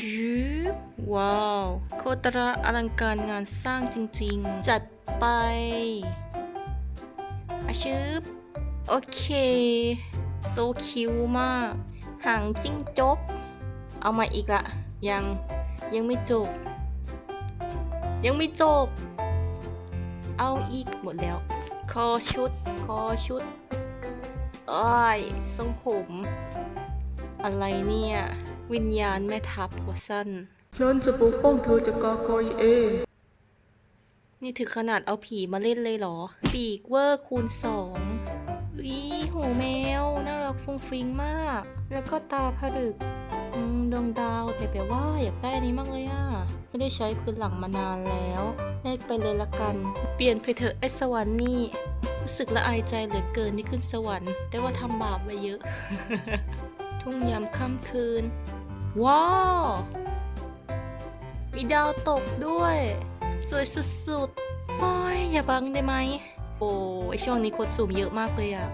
ชืบว้าว โคตรอลังการงานสร้างจริงๆ จัดไปอาชืบโอเคโซคิวมาก หางจิ้งจก เอามาอีกละยังยังไม่จบ ยังไม่จบ เอาอีกหมดแล้ว คอชุด คอชุดอ้ยทรงผม อะไรเนี่ย วิญญาณแม่ทัพหัวสั้นฉันจะปกป้องเธอจากกากอยเอง นี่ถึงขนาดเอาผีมาเล่นเลยเหรอ ปีกเวอร์คูณสองอีหูแมว น่ารักฟุ้งฟิ้งมาก แล้วก็ตาผลึกอืมดวงดาวแต่แบบว่าอยากได้อันนี้มากเลยอะไม่ได้ใช้พื้นหลังมานานแล้วแลกไปเลยละกัน เปลี่ยนไปเถอะไอ้สวรรค์นี่รู้สึกละอายใจเหลือเกินที่ขึ้นสวรรค์ แต่ว่าทำบาปไว้เยอะ ทุ่งยามค่ำคืน ว้าวมีดาวตกด้วย สวยสุดๆโอ้ยอย่าบังได้ไหม โอ้ยช่วงนี้คนสูมเยอะมากเลยอะ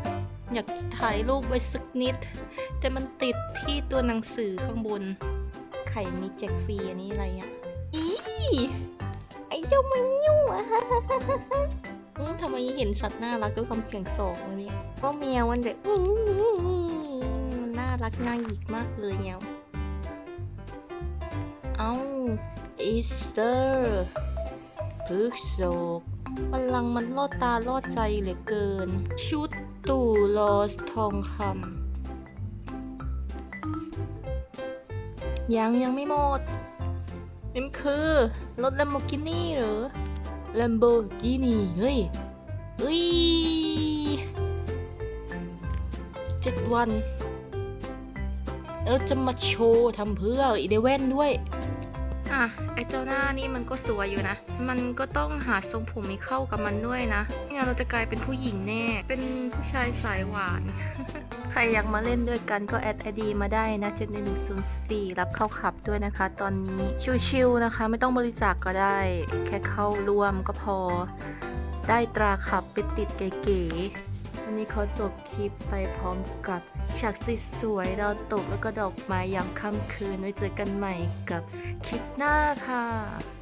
อยากจะถ่ายรูปไว้สักนิด แต่มันติดที่ตัวหนังสือข้างบน ไข่นี้แจกฟรีอันนี้อะไรอะอีไอเจ้ามันยุ่งอะอืมทำไมเห็นสัตว์น่ารักด้วยความเสียงสองเลยเนี่ยก็แมวมันแบบอื้อมันน่ารักน่าหยิกมากเลยแมว เอ้าอีสเตอร์พฤกษกพลังมันลอดตาลอดใจเหลือเกิน ชุดตู่ลอสทองคำยังยังไม่หมดนี่มันคือรถ Lamborghini เหรือ Lamborghini เฮ้ยเฮ้ยเจ็ดวัน แล้วจะมาโชว์ทำเพื่ออีเดเว่นด้วย อะ ไอเจ้าหน้านี่มันก็สวยอยู่นะ มันก็ต้องหาทรงผมให้เข้ากับมันด้วยนะไม่งั้นเราจะกลายเป็นผู้หญิงแน่ เป็นผู้ชายสายหวาน ใครอยากมาเล่นด้วยกันก็แอดไอดีมาได้นะเจ็ดหนึ่งศูนย์สี่รับเข้าขับด้วยนะคะ ตอนนี้ชิวๆนะคะ ไม่ต้องบริจาคกก็ได้ แค่เข้าร่วมก็พอ ได้ตราขับไปติดเก๋ๆ นี้เขาจบคลิปไปพร้อมกับฉากสวยๆดาวตกแล้วก็ดอกไม้ยามค่ำคืนไว้เจอกันใหม่กับคลิปหน้าค่ะ